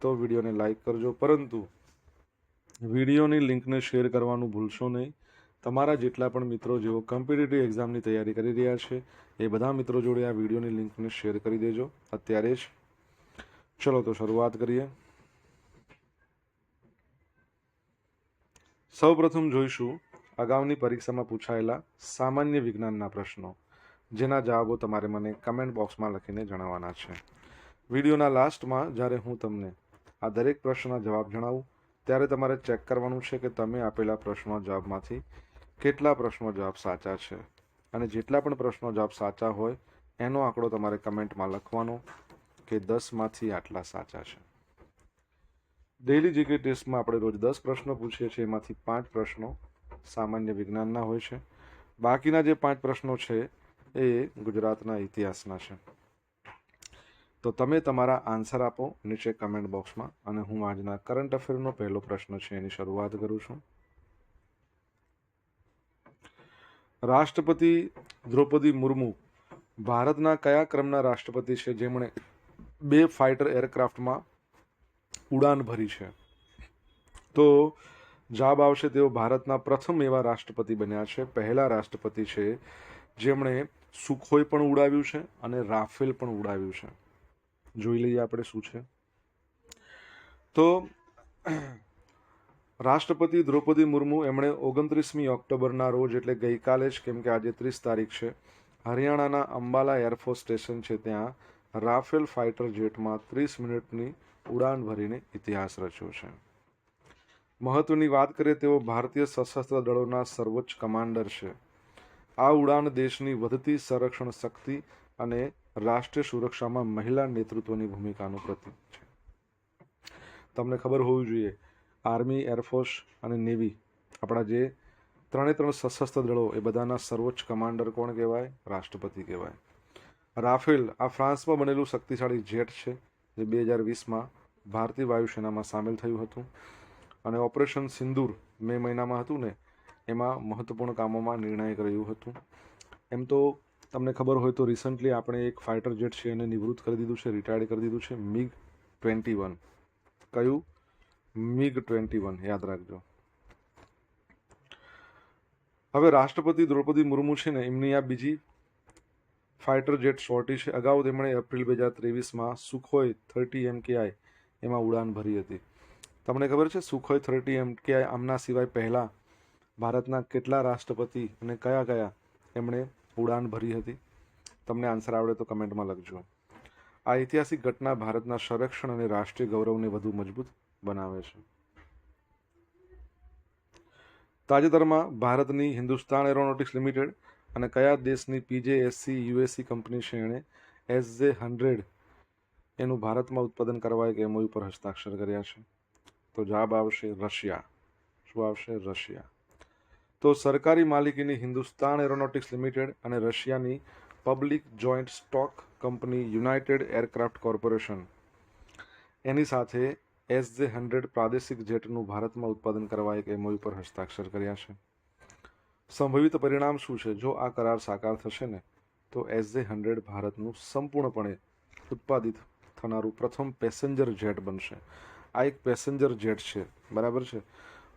તો વિડીયોને લાઈક કરજો. પરંતુ વિડીયોની લિંકને શેર કરવાનું ભૂલશો નહીં. તમારા જેટલા પણ મિત્રો જેઓ કોમ્પિટિટિવ એક્ઝામની તૈયારી કરી રહ્યા છે, એ બધા મિત્રો જોડે આ વિડીયોની લિંકને શેર કરી દેજો. અત્યારે જ. ચલો, તો શરૂઆત કરીએ. સૌપ્રથમ જોઈશું અગાઉની પરીક્ષામાં પૂછાયેલા સામાન્ય વિજ્ઞાનના પ્રશ્નો, જેના જવાબો તમારે મને કમેન્ટ બોક્સમાં લખીને જણાવવાના છે. વિડીયોના લાસ્ટમાં જ્યારે હું તમને આ દરેક પ્રશ્નના જવાબ જણાવું. ત્યારે તમારે ચેક કરવાનું છે કે તમે આપેલા પ્રશ્નો જવાબમાંથી કેટલા પ્રશ્નો જવાબ સાચા છે. અને જેટલા પણ પ્રશ્નો જવાબ સાચા હોય, એનો આંકડો તમારે કમેન્ટમાં લખવાનો કે દસમાંથી આટલા સાચા છે. ડેઇલી જીકે ટેસ્ટમાં આપણે રોજ દસ પ્રશ્નો પૂછીએ છીએ, એમાંથી પાંચ પ્રશ્નો સામાન્ય વિજ્ઞાનના હોય છે. બાકીના જે પાંચ પ્રશ્નો છે, એ ગુજરાતના ઇતિહાસના છે. તો તમે તમારા આન્સર આપો નીચે કમેન્ટ બોક્સમાં અને હું આજના કરંટ અફેરનો પહેલો પ્રશ્ન છે એની શરૂઆત કરું છું. રાષ્ટ્રપતિ દ્રૌપદી મુર્મુ ભારતના કયા ક્રમના રાષ્ટ્રપતિ છે? જેમણે બે ફાઇટર એરક્રાફ્ટમાં ઉડાન ભરી છે. તો જવાબ આવશે તેઓ ભારતના પ્રથમ એવા રાષ્ટ્રપતિ બન્યા છે. પહેલા રાષ્ટ્રપતિ છે જેમણે સુખોઈ પણ ઉડાવ્યું છે અને રાફેલ પણ ઉડાવ્યું છે. જોઈ લઈએ આપણે શું છે. તો, રાષ્ટ્રપતિ દ્રૌપદી મુર્મુ એમણે ઓગણત્રીસમી ઓક્ટોબરના રોજ એટલે ગઈકાલે જ કેમ કે આજે ત્રીસ તારીખ છે, હરિયાણાના અંબાલા એરફોર્સ સ્ટેશન છે ત્યાં રાફેલ ફાઇટર જેટમાં ત્રીસ મિનિટની ઉડાન ભરીને ઇતિહાસ રચ્યો છે. મહત્વની વાત કરીએ તેઓ ભારતીય સશસ્ત્ર દળોના સર્વોચ્ચ કમાન્ડર છે. આ ઉડાન દેશની વધતી સંરક્ષણ શક્તિ અને રાષ્ટ્રીય સુરક્ષામાં મહિલા નેતૃત્વની ભૂમિકાનું પ્રતીક છે. તમને ખબર હોવી જોઈએ, આર્મી, એરફોર્સ અને નેવી આપણા જે ત્રણે ત્રણ સશસ્ત્ર દળો, એ બધાના સર્વોચ્ચ કમાન્ડર કોણ કહેવાય? રાષ્ટ્રપતિ કહેવાય. રાફેલ, આ ફ્રાન્સમાં બનેલું શક્તિશાળી જેટ છે, જે બે હજાર વીસમાં ભારતીય વાયુસેનામાં સામેલ થયું હતું. અને ઓપરેશન સિંદૂર મે મહિનામાં હતું ને, એમાં મહત્વપૂર્ણ કામોમાં નિર્ણાયક રહ્યું હતું. એમ તો તમને ખબર હોય તો રિસન્ટલી આપણે એક ફાઇટર જેટ છે એને નિવૃત્ત કરી દીધું છે રિટાયર્ડ કરી દીધું છે મિગ ટ્વેન્ટી વન કયું? મિગ ટ્વેન્ટી વન યાદ રાખજો. હવે રાષ્ટ્રપતિ દ્રૌપદી મુર્મુ છે ને, એમની આ બીજી ફાઇટર જેટ શોર્ટી છે. અગાઉ તેમણે એપ્રિલ બે હજાર ત્રેવીસમાં સુખોઈ થર્ટી એમકેઆઈ એમાં ઉડાન ભરી હતી. તમને ખબર છે સુખોઈ થર્ટી એમકેઆઈ આમના સિવાય પહેલાં ભારતના કેટલા રાષ્ટ્રપતિ અને કયા કયા એમણે ઉડાન ભરી હતી. તમને આન્સર આવડે તો કમેન્ટમાં લખજો. આ ઐતિહાસિક ઘટના ભારતના સંરક્ષણ અને રાષ્ટ્રીય ગૌરવને વધુ મજબૂત બનાવે છે. તાજેતરમાં ભારતની હિન્દુસ્તાન એરોનોટિક્સ લિમિટેડ અને કયા દેશની પીજેએસસી, યુએસસી કંપની છે એણે એસજે હંડ્રેડ એનું ભારતમાં ઉત્પાદન કરવા એક એમઓયુ પર હસ્તાક્ષર કર્યા છે? તો જવાબ આવશે રશિયા. શું આવશે? રશિયા. તો સરકારી માલિકીની હિન્દુસ્તાન એરોનોટિક્સ લિમિટેડ અને રશિયાની public joint stock company united aircraft corporation. એની સાથે એસજે હંડ્રેડ પ્રાદેશિક જેટનું ભારતમાં ઉત્પાદન કરવા એક એમઓયુ પર હસ્તાક્ષર કર્યા છે. સંભવિત પરિણામ શું છે? જો આ કરાર સાકાર થશે ને, તો એસજે હંડ્રેડ ભારતનું સંપૂર્ણપણે ઉત્પાદિત થનારું પ્રથમ પેસેન્જર જેટ બનશે. આ એક પેસેન્જર જેટ છે. બરાબર છે?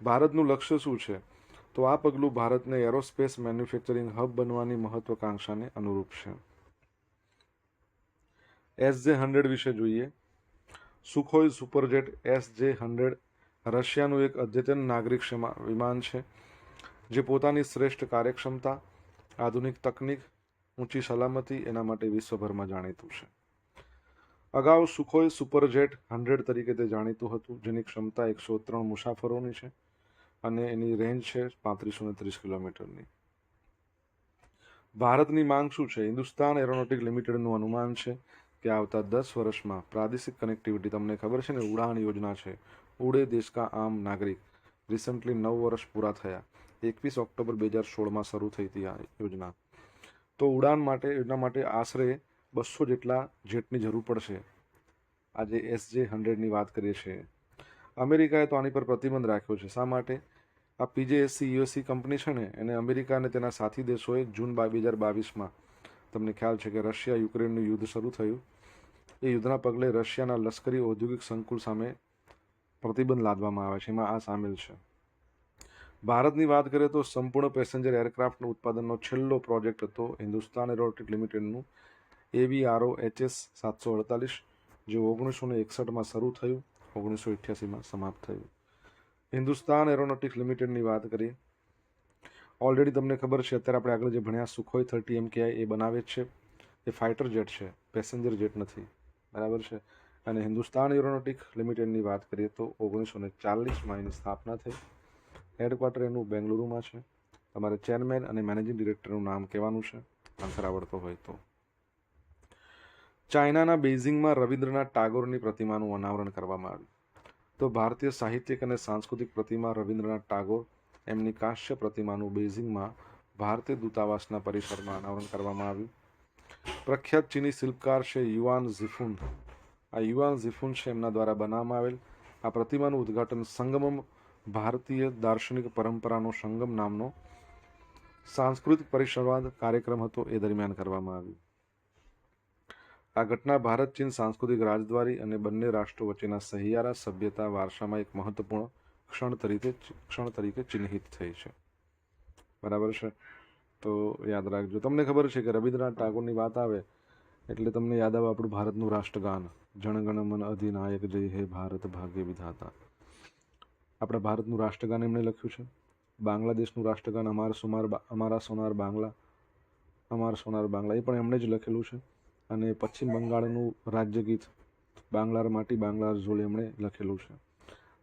ભારતનું લક્ષ્ય શું છે? તો આ પગલું ભારતને એરોસ્પેસ મેન્યુફેક્ચરિંગ હબ બનવાની મહત્વાકાંક્ષાને અનુરૂપ છે. એસ જે હંડ્રેડ વિશે જોઈએ. Sukhoi Superjet S J hundred રશિયાનું એક અદ્યતન નાગરિક વિમાન છે, જે પોતાની શ્રેષ્ઠ કાર્યક્ષમતા, આધુનિક તકનીક, ઊંચી સલામતી એના માટે વિશ્વભરમાં જાણીતું છે. અગાઉ સુખોઈ સુપરજેટ હંડ્રેડ તરીકે તે જાણીતું હતું, જેની ક્ષમતા એકસો ત્રણ મુસાફરોની છે. અને એની રેન્જ છે પાંત્રીસો ને ત્રીસ કિલોમીટરની. ભારતની માંગ શું છે? હિન્દુસ્તાન એરોનોટિક લિમિટેડનું અનુમાન છે કે આવતા દસ વર્ષમાં પ્રાદેશિક કનેક્ટિવિટી તમને ખબર છે ને? ઉડાન યોજના છે. ઉડે દેશ કા આમ નાગરિક. રિસન્ટલી નવ વર્ષ પૂરા થયા. એકવીસ ઓક્ટોબર બે હજાર સોળમાં શરૂ થઈ હતી આ યોજના. તો ઉડાન માટે, યોજના માટે આશરે બસો જેટલા જેટની જરૂર પડશે. આજે એસજે હંડ્રેડની વાત કરીએ છીએ. અમેરિકાએ તો આની પર પ્રતિબંધ રાખ્યો છે. શા માટે? આ પીજેએસસી યુએસસી કંપની છે ને, એને અમેરિકા અને તેના સાથી દેશોએ જૂન બે હજાર બાવીસમાં તમને ખ્યાલ છે કે રશિયા યુક્રેનનું યુદ્ધ શરૂ થયું. એ યુદ્ધના પગલે રશિયાના લશ્કરી ઔદ્યોગિક સંકુલ સામે પ્રતિબંધ લાદવામાં આવે છે. એમાં આ સામેલ છે. ભારતની વાત કરીએ તો સંપૂર્ણ પેસેન્જર એરક્રાફ્ટનું ઉત્પાદનનો છેલ્લો પ્રોજેક્ટ હતો હિન્દુસ્તાન એરોટિક લિમિટેડનું. એવીઆરઓ એચએસ સાતસો અડતાલીસ, જે ઓગણીસો ને એકસઠમાં શરૂ થયું. ઓગણીસો અઠ્યાસીમાં સમાપ્ત થયું. હિન્દુસ્તાન એરોનોટિક્સ લિમિટેડની વાત કરીએ. ઓલરેડી તમને ખબર છે, અત્યારે આપણે આગળ જે ભણ્યા સુખોઈ થર્ટી એમ એ બનાવે છે. એ ફાઇટર જેટ છે પેસેન્જર જેટ નથી. બરાબર છે? અને હિન્દુસ્તાન એરોનોટિક લિમિટેડની વાત કરીએ તો ઓગણીસો ને ચાલીસમાં એની સ્થાપના થઈ. હેડક્વાર્ટર એનું બેંગલુરુમાં છે. તમારે ચેરમેન અને મેનેજિંગ ડિરેક્ટરનું નામ કહેવાનું છે. આન્સર આવડતો હોય તો. ચાઇનાના બેઇઝિંગમાં રવિન્દ્રનાથ ટાગોરની પ્રતિમાનું અનાવરણ કરવામાં આવ્યું. તો ભારતીય સાહિત્યિક અને સાંસ્કૃતિક પ્રતિમા રવિન્દ્રનાથ ટાગોર એમની કાશ્ય પ્રતિમાનું બેઝિંગમાં ભારતીય દૂતાવાસના પરિસરમાં અનાવરણ કરવામાં આવ્યું. પ્રખ્યાત ચીની શિલ્પકાર છે યુવાન ઝિફુન. આ યુવાન ઝિફુન છે એમના દ્વારા બનાવવામાં આવેલ. આ પ્રતિમાનું ઉદ્ઘાટન સંગમમ ભારતીય દાર્શનિક પરંપરાનો સંગમ નામનો સાંસ્કૃતિક પરિસંવાદ કાર્યક્રમ હતો એ દરમિયાન કરવામાં આવ્યું. આ ઘટના ભારત, ચીન, સાંસ્કૃતિક રાજદ્વારી અને બંને રાષ્ટ્રો વચ્ચેના સહિયારા સભ્યતા વારસામાં એક મહત્વપૂર્ણ ક્ષણ તરીકે ક્ષણ તરીકે ચિહ્નિત થઈ છે. બરાબર છે? તો યાદ રાખજો. તમને ખબર છે કે રવિન્દ્રનાથ ટાગોરની વાત આવે એટલે તમને યાદ આવે આપણું ભારતનું રાષ્ટ્રગાન. જણગણ મન અધિનાયક જય હે ભારત ભાગ્ય વિધાતા. આપણા ભારતનું રાષ્ટ્રગાન એમણે લખ્યું છે. બાંગ્લાદેશનું રાષ્ટ્રગાન, અમાર સુમાર અમારા સોનાર બાંગ્લા, અમાર સોનાર બાંગ્લા, એ પણ એમણે જ લખેલું છે. અને પશ્ચિમ બંગાળનું રાજ્ય ગીત બાંગ્લાર માટી બાંગ્લાર ઝોલ એમણે લખેલું છે.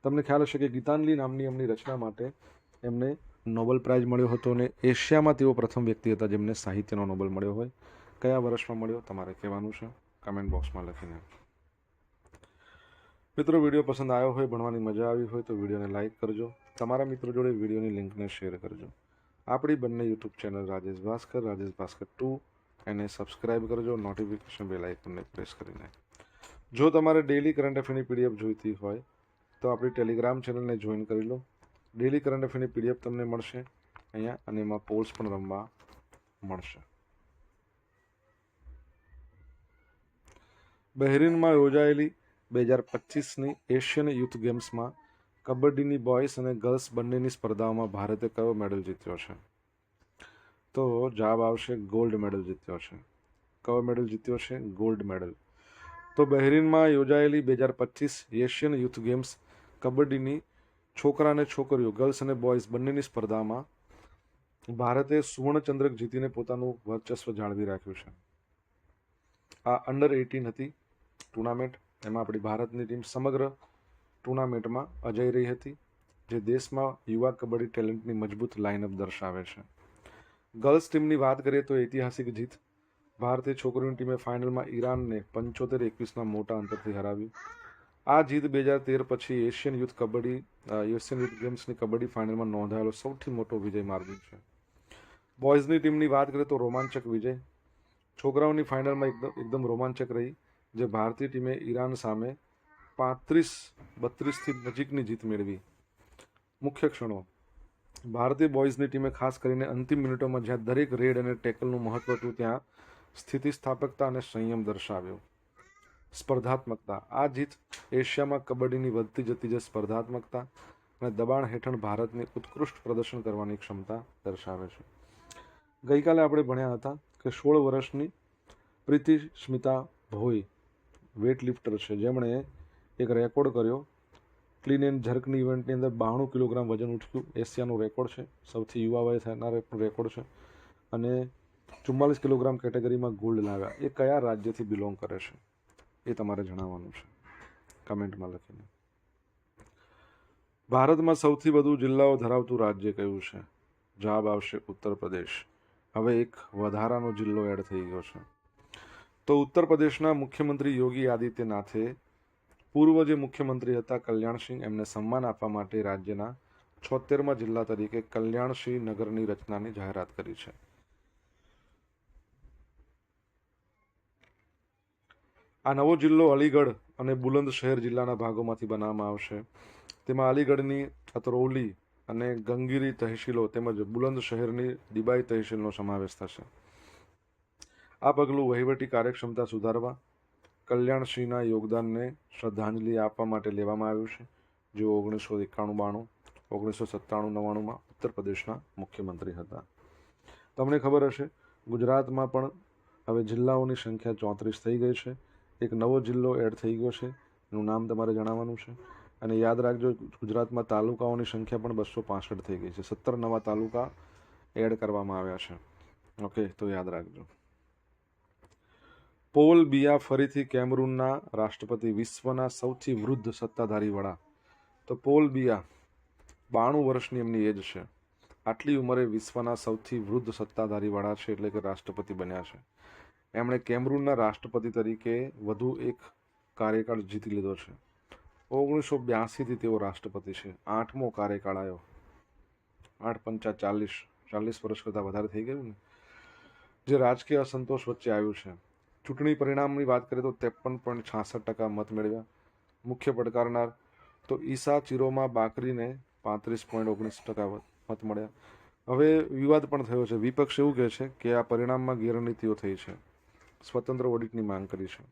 તમને ખ્યાલ હશે કે ગીતાંજલિ નામની એમની રચના માટે એમને નોબેલ પ્રાઇઝ મળ્યો હતો અને એશિયામાં તેઓ પ્રથમ વ્યક્તિ હતા જેમને સાહિત્યનો નોબેલ મળ્યો હોય. કયા વર્ષમાં મળ્યો તમારે કહેવાનું છે? કમેન્ટ બોક્સમાં લખીને. મિત્રો, વીડિયો પસંદ આવ્યો હોય, ભણવાની મજા આવી હોય તો વિડીયોને લાઇક કરજો. તમારા મિત્રો જોડે વિડીયોની લિંકને શેર કરજો. આપણી બંને YouTube channel Rajesh Bhaskar Rajesh Bhaskar two એને સબસ્ક્રાઇબ કરજો નોટિફિકેશન બેલ આઇકનને પ્રેસ કરીને. જો તમારે ડેલી કરંટ અફેરની પીડીએફ જોઈતી હોય, તો આપણી ટેલિગ્રામ ચેનલને જોઈન કરી લો. ડેલી કરંટ અફેરની પીડીએફ તમને મળશે અહીંયા, અને એમાં પોલ્સ પણ રમવા મળશે. બહેરીનમાં યોજાયેલી બે હજાર પચીસની એશિયન યુથ ગેમ્સમાં કબડ્ડીની બોયઝ અને ગર્લ્સ બંનેની સ્પર્ધાઓમાં ભારતે કયો મેડલ જીત્યો છે? તો જવાબ આવશે ગોલ્ડ મેડલ જીત્યો છે. કયો મેડલ જીત્યો છે? Gold medal. તો બહેરીનમાં યોજાયેલી બે હજાર પચીસ એશિયન યુથ ગેમ્સ કબડ્ડીની છોકરા અને છોકરીઓ, ગર્લ્સ અને બોયઝ બંનેની સ્પર્ધામાં ભારતે સુવર્ણચંદ્રક જીતીને પોતાનું વર્ચસ્વ જાળવી રાખ્યું છે. આ અંડર એટીન હતી ટુર્નામેન્ટ. એમાં આપણી ભારતની ટીમ સમગ્ર ટુર્નામેન્ટમાં અજય રહી હતી, જે દેશમાં યુવા કબડ્ડી ટેલેન્ટની મજબૂત લાઇનઅપ દર્શાવે છે. ગર્લ્સ ટીમની વાત કરીએ તો ઐતિહાસિક જીત. ભારતીય છોકરીઓની ટીમે ફાઇનલમાં ઈરાનને પંચોતેર એકવીસના મોટા અંતરથી હરાવ્યું. આ જીત બે હજાર તેર પછી Asian youth kabaddi Asian youth ગેમ્સની kabaddi ફાઇનલમાં નોંધાયેલો સૌથી મોટો વિજય માર્જિન છે. બોયઝની ટીમની વાત કરીએ તો રોમાંચક વિજય. છોકરાઓની ફાઇનલમાં એકદમ એકદમ રોમાંચક રહી, જે ભારતીય ટીમે ઈરાન સામે પાંત્રીસ, બત્રીસથી નજીકની જીત મેળવી. મુખ્ય ક્ષણો. ભારતીય બોયઝની ટીમે ખાસ કરીને અંતિમ મિનિટોમાં જ્યાં દરેક રેડ અને ટેકલનું મહત્વ હતું, ત્યાં સ્થિતિસ્થાપકતા અને સંયમ દર્શાવ્યો. સ્પર્ધાત્મકતા. આ જીત એશિયામાં કબડ્ડીની વધતી જતી જે સ્પર્ધાત્મકતા અને દબાણ હેઠળ ભારતની ઉત્કૃષ્ટ પ્રદર્શન કરવાની ક્ષમતા દર્શાવે છે. ગઈકાલે આપણે ભણ્યા હતા કે સોળ વર્ષની પ્રીતિ સ્મિતા ભોઈ વેઇટ લિફ્ટર છે. જેમણે એક રેકોર્ડ કર્યો ક્લીન એન્ડ ઝર્કની ઇવેન્ટની અંદર બાણું કિલોગ્રામ વજન ઉઠ્યું. એશિયાનો રેકોર્ડ છે. સૌથી યુવા વયે થનાર રેકોર્ડ છે. અને ચુમ્માલીસ કિલોગ્રામ કેટેગરીમાં ગોલ્ડ લાવ્યા. એ કયા રાજ્યથી બિલોંગ કરે છે? એ તમારે જણાવવાનું છે. કમેન્ટમાં લખીને. ભારતમાં સૌથી વધુ જિલ્લાઓ ધરાવતું રાજ્ય કયું છે? જવાબ આવશે ઉત્તર પ્રદેશ. હવે એક વધારાનો જિલ્લો એડ થઈ ગયો છે. તો ઉત્તર પ્રદેશના મુખ્યમંત્રી યોગી આદિત્યનાથે પૂર્વ જે મુખ્યમંત્રી હતા કલ્યાણસિંહ, એમને સન્માન આપવા માટે રાજ્યના છોતેરમા જિલ્લા તરીકે કલ્યાણસિંહ નગરની રચનાની જાહેરાત કરી છે. આ નવો જિલ્લો અલીગઢ અને બુલંદ શહેર જિલ્લાના ભાગોમાંથી બનાવવામાં આવશે. તેમાં અલીગઢની અતરૌલી અને ગંગીરી તહેસીલો તેમજ બુલંદ શહેરની દિબાઈ તહેસીલનો સમાવેશ થશે. આ પગલું વહીવટી કાર્યક્ષમતા સુધારવા કલ્યાણસિંહના યોગદાનને શ્રદ્ધાંજલિ આપવા માટે લેવામાં આવ્યું છે. જેઓ ઓગણીસો એકાણું બાણું, ઓગણીસો સત્તાણું નવ્વાણુંમાં ઉત્તર પ્રદેશના મુખ્યમંત્રી હતા. તમને ખબર હશે, ગુજરાતમાં પણ હવે જિલ્લાઓની સંખ્યા ચોત્રીસ થઈ ગઈ છે. એક નવો જિલ્લો એડ થઈ ગયો છે. એનું નામ તમારે જણાવવાનું છે. અને યાદ રાખજો, ગુજરાતમાં તાલુકાઓની સંખ્યા પણ બસો પાસઠ થઈ ગઈ છે. સત્તર નવા તાલુકા એડ કરવામાં આવ્યા છે. ઓકે, તો યાદ રાખજો. પોલ બિયા ફરીથી કેમરૂનના રાષ્ટ્રપતિ વિશ્વના સૌથી વૃદ્ધ સત્તાધારી વડા. તો પોલ બિયા, બાણું વર્ષની એમની એજ છે. આટલી ઉંમરે વિશ્વના સૌથી વૃદ્ધ સત્તાધારી વડા છે એટલે કે રાષ્ટ્રપતિ બન્યા છે. એમણે કેમરૂનના રાષ્ટ્રપતિ તરીકે વધુ એક કાર્યકાળ જીતી લીધો છે. ઓગણીસો બ્યાસીથી તેઓ રાષ્ટ્રપતિ છે. આઠમો કાર્યકાળ આવ્યો આઠ પંચા ચાલીસ ચાલીસ વર્ષ કરતાં વધારે થઈ ગયું ને? જે રાજકીય અસંતોષ વચ્ચે આવ્યું છે. ચૂંટણી પરિણામની વાત કરીએ તો ત્રેપન પોઈન્ટ છાસઠ ટકા મત મેળવ્યા. મુખ્ય પડકારનાર તો ઈસા ચિરોમાં બાકરીને પાંત્રીસ પોઈન્ટ ઓગણીસ ટકા મત મળ્યા. હવે વિવાદ પણ થયો છે. વિપક્ષ એવું કહે છે કે આ પરિણામમાં ગેરનીતિઓ થઈ છે. સ્વતંત્ર ઓડિટની માંગ કરી છે.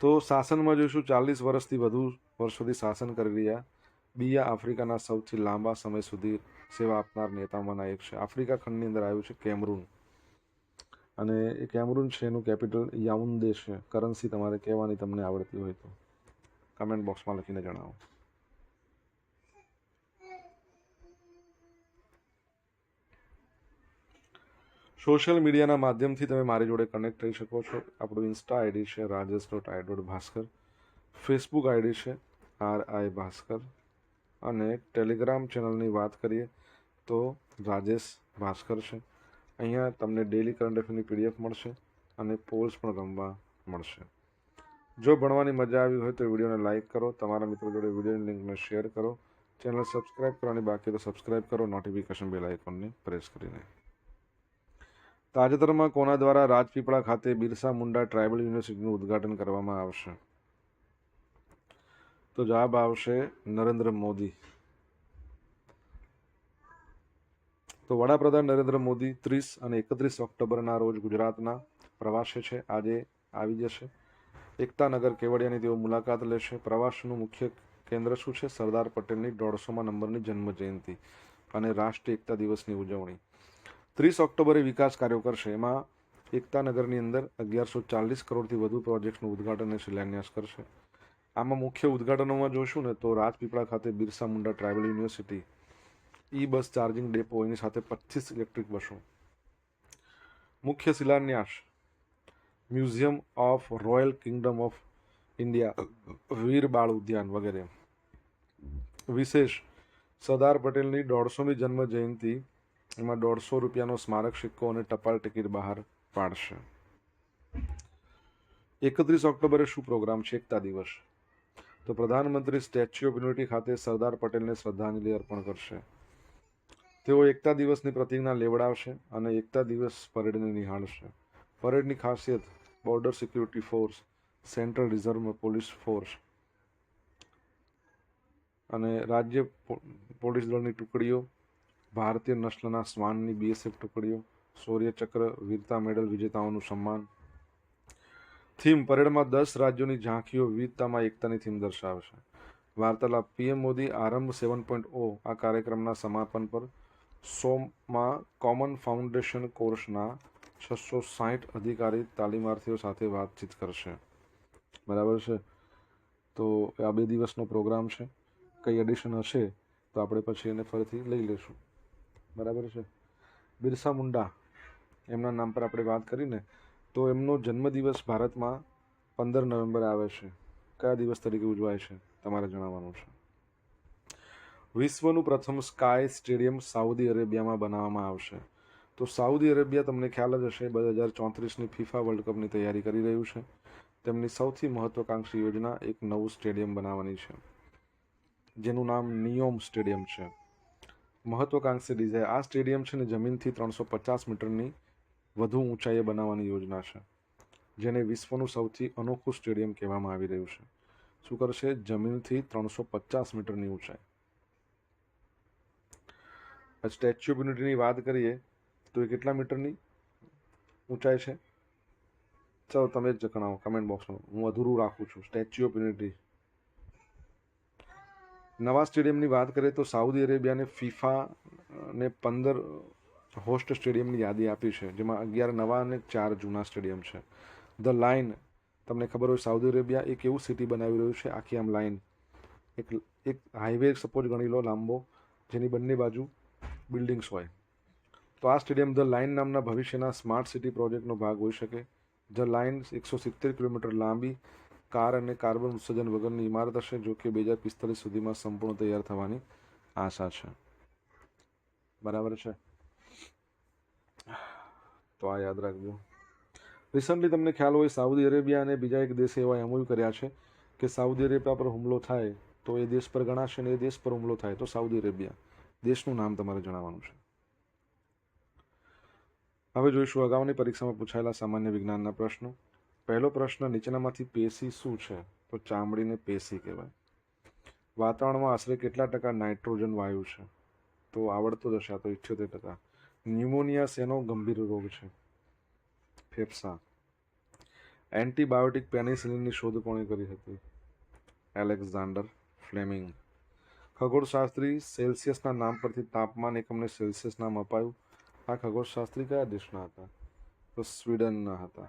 તો શાસનમાં જોઈશું, ચાલીસ વર્ષથી વધુ વર્ષોથી શાસન કરી રહ્યા બીયા આફ્રિકાના સૌથી લાંબા સમય સુધી સેવા આપનાર નેતાઓમાંના એક છે. આફ્રિકા ખંડની અંદર આવ્યું છે કેમરૂન. અને એ કેમરૂન છે એનું કેપિટલ યાઉન્દે છે કરન્સી તમારે કહેવાની તમને આવડતી હોય તો. કમેન્ટ બોક્સમાં લખીને જણાવો. સોશિયલ મીડિયાના માધ્યમથી તમે મારી જોડે કનેક્ટ થઈ શકો છો. આપણું ઇન્સ્ટા આઈડી છે Rajesh dot I dot Bhaskar. Facebook ID છે આર આઈ ભાસ્કર. અને ટેલિગ્રામ ચેનલની વાત કરીએ તો રાજેશ ભાસ્કર છે. અહીંયા તમને ડેલી કરંટ અફેરની પીડીએફ મળશે અને પોલ્સ પણ રમવા મળશે. જો ભણવાની મજા આવી હોય તો વિડીયોને લાઇક કરો, તમારા મિત્રો જોડે વિડીયોની લિંકને શેર કરો ચેનલ સબસ્ક્રાઇબ કરવાની બાકી તો સબસ્ક્રાઇબ કરો નોટિફિકેશન બેલ આઇકોનને પ્રેસ કરીને. તાજેતરમાં કોના દ્વારા રાજપીપળા ખાતે બિરસા મુંડા ટ્રાઇબલ યુનિવર્સિટીનું ઉદ્ઘાટન કરવામાં આવશે? તો જવાબ આવશે નરેન્દ્ર મોદી. તો વડાપ્રધાન નરેન્દ્ર મોદી ત્રીસ અને એકત્રીસ ઓક્ટોબરના રોજ ગુજરાતના પ્રવાસે છે. આજે આવી જશે. એકતાનગર કેવડિયાની તેઓ મુલાકાત લેશે. પ્રવાસનું મુખ્ય કેન્દ્ર શું છે? સરદાર પટેલની દોઢસોમાં નંબરની જન્મ જયંતિ અને રાષ્ટ્રીય એકતા દિવસની ઉજવણી. ત્રીસ ઓક્ટોબરે વિકાસ કાર્યો કરશે. એમાં એકતાનગરની અંદર અગિયારસો ચાલીસ કરોડથી વધુ પ્રોજેક્ટનું ઉદ્ઘાટન અને શિલાન્યાસ કરશે. આમાં મુખ્ય ઉદ્ઘાટનોમાં જોશું ને તો રાજપીપળા ખાતે Birsa Munda tribal university E bus charging depot, એની સાથે પચીસ ઇલેક્ટ્રિક બસો. મુખ્ય શિલાન્યાસ. Museum of royal kingdom of India, Veer Bal Udyan વગેરે. વિશેષ, સરદાર પટેલની દોઢસોમી જન્મ જયંતિ, એમાં દોઢસો રૂપિયાનો સ્મારક સિક્કો અને ટપાલ ટિકિટ બહાર પાડશે. એકત્રીસ ઓક્ટોબરે શું પ્રોગ્રામ છે? એકતા દિવસ. તો પ્રધાનમંત્રી સ્ટેચ્યુ ઓફ યુનિટી ખાતે સરદાર પટેલને શ્રદ્ધાંજલિ અર્પણ કરશે. તેઓ એકતા દિવસની પ્રતિજ્ઞા લેવડાવશે અને એકતા દિવસ પરેડને નિહાળશે. પરેડની ખાસિયત border security force central reserve police force અને રાજ્ય પોલીસ દળની ટુકડીઓ, ભારતીય નસ્લના શ્વાનની બીએસએફ ટુકડીઓ શૌર્યચક્ર વીરતા મેડલ વિજેતાઓનું સન્માન. થીમ પરેડમાં દસ રાજ્યોની ઝાંખીઓ વિવિધતામાં એકતાની થીમ દર્શાવશે. વાર્તાલાપ પીએમ મોદી આરંભ સેવન પોઈન્ટ ઓ આ કાર્યક્રમના સમાપન પર સોમાં કોમન ફાઉન્ડેશન કોર્સના છસો સાહીઠ અધિકારી તાલીમાર્થીઓ સાથે વાતચીત કરશે. બરાબર છે? તો આ બે દિવસનો પ્રોગ્રામ છે. કંઈ એડિશન હશે તો આપણે પછી એને ફરીથી લઈ લઈશું. બરાબર છે? બિરસા મુંડા, એમના નામ પર આપણે વાત કરીને, તો એમનો જન્મદિવસ ભારતમાં પંદર નવેમ્બર આવે છે. કયા દિવસ તરીકે ઉજવાય છે? તમારે જણાવવાનું છે. વિશ્વનું પ્રથમ સ્કાય સ્ટેડિયમ સાઉદી અરેબિયામાં બનાવવામાં આવશે. તો સાઉદી અરેબિયા તમને ખ્યાલ જ હશે, બે હજાર ચોત્રીસની ફિફા વર્લ્ડ કપની તૈયારી કરી રહ્યું છે. તેમની સૌથી મહત્વાકાંક્ષી યોજના એક નવું સ્ટેડિયમ બનાવવાની છે, જેનું નામ નિયોમ સ્ટેડિયમ છે. મહત્વાકાંક્ષી ડિઝાઇન, આ સ્ટેડિયમ છે ને જમીનથી ત્રણસો પચાસ મીટરની વધુ ઊંચાઈએ બનાવવાની યોજના છે, જેને વિશ્વનું સૌથી અનોખું સ્ટેડિયમ કહેવામાં આવી રહ્યું છે. શું કરશે? જમીનથી ત્રણસો પચાસ મીટરની ઊંચાઈ. સ્ટેચ્યુ ઓફ યુનિટીની વાત કરીએ તો એ કેટલા મીટરની ઊંચાઈ છે? ચાલો તમે જ જણાવો કમેન્ટ બોક્સમાં હું અધૂરું રાખું છું. Statue of unity. નવા સ્ટેડિયમની વાત કરીએ તો સાઉદી અરેબિયાને ફિફા ને પંદર હોસ્ટ સ્ટેડિયમની યાદી આપી છે, જેમાં અગિયાર નવા અને ચાર જૂના સ્ટેડિયમ છે. The line. તમને ખબર હોય સાઉદી અરેબિયા એક એવું સિટી બનાવી રહ્યું છે, આખી આમ લાઇન. એક એક હાઈવે સપોઝ ગણી લો લાંબો, જેની બંને બાજુ બિલ્ડિંગ્સ હોય. તો આ સ્ટેડિયમ ધ લાઇન નામના ભવિષ્યના સ્માર્ટ સિટી પ્રોજેક્ટનો ભાગ હોઈ શકે. ધ લાઇન એકસો સિત્તેર કિલોમીટર લાંબી કાર અને કાર્બન ઉત્સર્જન વગરની ઇમારત હશે જો કે બે હજાર પિસ્તાલીસ સુધીમાં સંપૂર્ણ તૈયાર થવાની આશા છે. બરાબર છે? તો આ યાદ રાખજો. રિસન્ટલી તમને ખ્યાલ હોય સાઉદી અરેબિયા અને બીજા એક દેશે એવા એમઓયુ કર્યા છે કે સાઉદી અરેબિયા પર હુમલો થાય તો એ દેશ પર ગણાશે અને એ દેશ પર હુમલો થાય તો સાઉદી અરેબિયા દેશનું નામ તમારે જણાવવાનું છે. હવે જોઈશું અગાઉની પરીક્ષામાં પૂછાયેલા સામાન્ય વિજ્ઞાનના પ્રશ્નો. પહેલો પ્રશ્ન, નીચેનામાંથી પેશી શું છે? તો ચામડીને પેશી કહેવાય. વાતાવરણમાં આશરે કેટલા ટકા નાઇટ્રોજન વાયુ છે? તો આવડતો જશે તો ઇઠ્યોતેર ટકા. ન્યુમોનિયા શેનો ગંભીર રોગ છે? ફેફસા. એન્ટીબાયોટિક પેનિસિલિનની શોધ કોણે કરી હતી? Alexander Fleming. ખગોળશાસ્ત્રી સેલ્સિયસના નામ પરથી તાપમાન એકમને સેલ્સિયસ નામ અપાયું. આ ખગોળશાસ્ત્રી કયા દેશના હતા? તો સ્વીડનના હતા.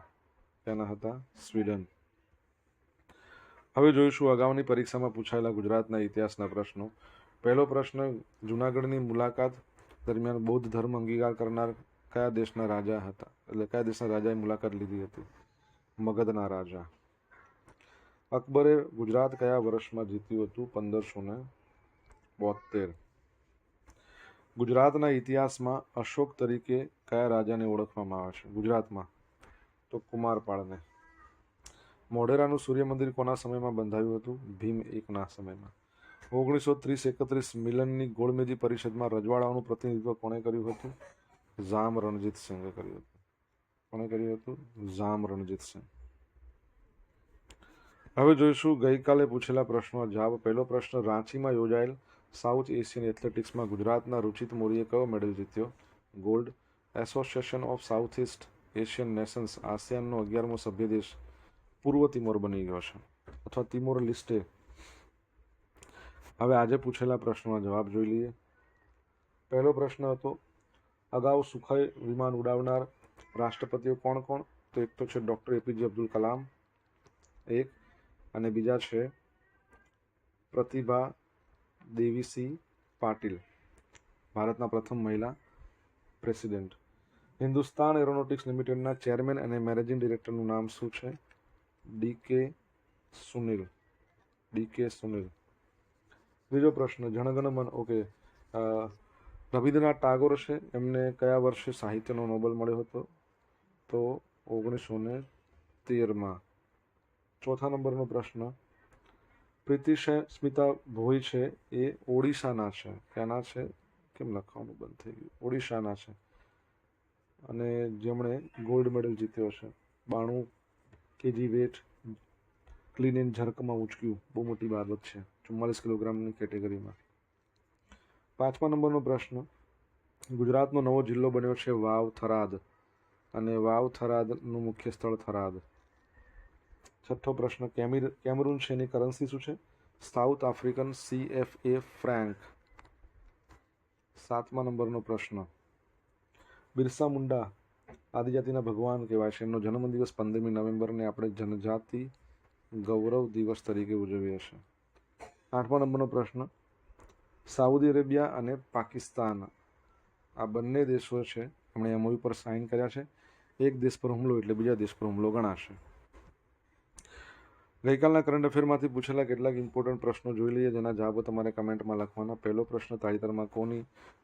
ક્યાંના હતા? સ્વીડન. હવે જોઈશું અગાઉની પરીક્ષામાં પૂછાયેલા ગુજરાતના ઇતિહાસના પ્રશ્નો. પહેલો પ્રશ્ન, જૂનાગઢની મુલાકાત દરમિયાન બૌદ્ધ ધર્મ અંગીકાર કરનાર કયા દેશના રાજા હતા? એટલે કયા દેશના રાજાએ મુલાકાત લીધી હતી? મગધના રાજા. અકબરે ગુજરાત કયા વર્ષમાં જીત્યું હતું? પંદરસો ને બોતેર ગુજરાતના ઇતિહાસમાં અશોક તરીકે કયા રાજાને ઓળખવામાં આવે છે? ગુજરાતમાં. તો કુમારપાળને. મોઢેરાનું સૂર્ય મંદિર કોના સમયમાં બંધાયું હતું? ભીમ એકના સમયમાં. ઓગણીસો ત્રીસ એકત્રીસ મિલનની ગોળમેજી પરિષદમાં રજવાડાઓનું પ્રતિનિધિત્વ કોણે કર્યું હતું? જામ રણજીત સિંઘે કર્યું હતું. કોણે કર્યું હતું? જામ રણજીત સિંહ હવે જોઈશું ગઈકાલે પૂછેલા પ્રશ્નો. જવાબ પહેલો પ્રશ્ન, રાંચીમાં યોજાયેલ સાઉથ એશિયન એથ્લેટિક્સમાં ગુજરાતના રુચિત મોરીએ કયો મેડલ જીત્યો? Gold association of south east Asian nations આસિયાનનો અગિયારમો સભ્ય દેશ પૂર્વ તિમોર બની ગયો છે. અથવા તિમોર લિસ્ટે. હવે આજે પૂછેલા પ્રશ્નોના જવાબ જોઈ લઈએ. પહેલો પ્રશ્ન હતો, અગાઉ સુખાઈ વિમાન ઉડાવનાર રાષ્ટ્રપતિઓ કોણ કોણ? તો એક તો છે ડૉક્ટર એપીજે અબ્દુલ કલામ, એક અને બીજા છે પ્રતિભા દેવીસિંહ પાટીલ, ભારતના પ્રથમ મહિલા પ્રેસિડેન્ટ. હિન્દુસ્તાન એરોનોટિક્સ લિમિટેડના ચેરમેન અને મેનેજિંગ ડિરેક્ટરનું નામ શું છે? ડી કે સુનિલ. ડી કે સુનિલ. બીજો પ્રશ્ન, જનગણ મન, ઓકે રવિન્દ્રનાથ ટાગોર છે. એમને કયા વર્ષે સાહિત્યનો નોબેલ મળ્યો હતો? તો ઓગણીસો ને તેરમાં. ચોથા નંબરનો પ્રશ્ન પ્રીતિ સ્મિતા ભોઈ છે એ ઓડિશાના છે. ક્યાંના છે? કેમ લખવાનું બંધ થઈ ગયું? ઓડિશાના છે. અને જેમણે ગોલ્ડ મેડલ જીત્યો છે. બાણું કેજી વેટ ક્લીન એન્ડ ઝરકમાં ઉંચક્યું. બહુ મોટી બાબત છે. ચુમ્માલીસ કિલોગ્રામની કેટેગરીમાં. પાંચમા નંબરનો પ્રશ્ન. ગુજરાતનો નવો જિલ્લો બન્યો છે વાવ થરાદ. અને વાવ થરાદનું મુખ્ય સ્થળ થરાદ. છઠ્ઠો પ્રશ્ન, કેમિર, કેમરૂન છે એની કરન્સી શું છે? South African C F A franc સાતમા નંબરનો પ્રશ્ન. બિરસા મુંડા આદિજાતિના ભગવાન કહેવાય છે. એમનો જન્મદિવસ પંદરમી નવેમ્બરને આપણે જનજાતિ ગૌરવ દિવસ તરીકે ઉજવીએ છીએ. આઠમા નંબરનો પ્રશ્ન. સાઉદી અરેબિયા અને પાકિસ્તાન. આ બંને દેશો છે. એમણે એમઓયુ પર સાઇન કર્યા છે. એક દેશ પર હુમલો એટલે બીજા દેશ પર હુમલો ગણાશે. ગઈકાલના કરંટ અફેરમાંથી પૂછેલા કેટલાક ઇમ્પોર્ટન્ટ પ્રશ્નો જોઈ લઈએ, જેના જવાબો તમારે કમેન્ટમાં લખવાના. પહેલો પ્રશ્ન, તાજેતરમાં કોની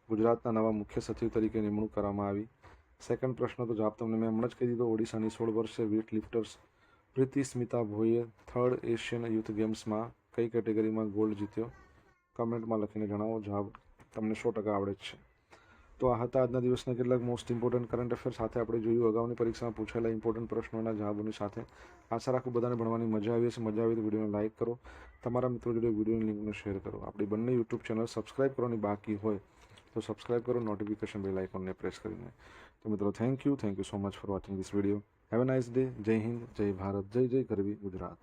ગુજરાતના નવા મુખ્ય સચિવ તરીકે નિમણૂક કરવામાં આવી? સેકન્ડ પ્રશ્ન તો જવાબ તમને મેં હમણાં જ કહી દીધો, ઓડિશાની સોળ વર્ષે વેટ લિફ્ટર્સ પ્રીતિ સ્મિતા ભોઈએ થર્ડ એશિયન યુથ ગેમ્સમાં કઈ કેટેગરીમાં ગોલ્ડ જીત્યો? કમેન્ટમાં લખીને જણાવો, જવાબ તમને સો ટકા આવડે જ છે. તો આ હતા આજના દિવસના કેટલાક મોસ્ટ ઇમ્પોર્ટન્ટ કરંટ અફેર સાથે આપણે જોયું, અગાઉની પરીક્ષામાં પૂછાયેલા ઇમ્પોર્ટન્ટ પ્રશ્નોના જવાબોની સાથે. આશા રાખું બધાને ભણવાની મજા આવી હશે. મજા આવી તો વિડીયોને લાઇક કરો. તમારા મિત્રો જોડે વિડીયોની લિંકને શેર કરો. આપણી બંને યુટ્યુબ ચેનલ સબસ્ક્રાઇબ કરવાની બાકી હોય, તો સબસ્ક્રાઇબ કરો. નોટિફિકેશન બેલ આઇકોનને પ્રેસ કરીને. તો મિત્રો thank you thank you so much for watching this video have a nice day Jai Hind Jai Bharat જય જય ગરવી ગુજરાત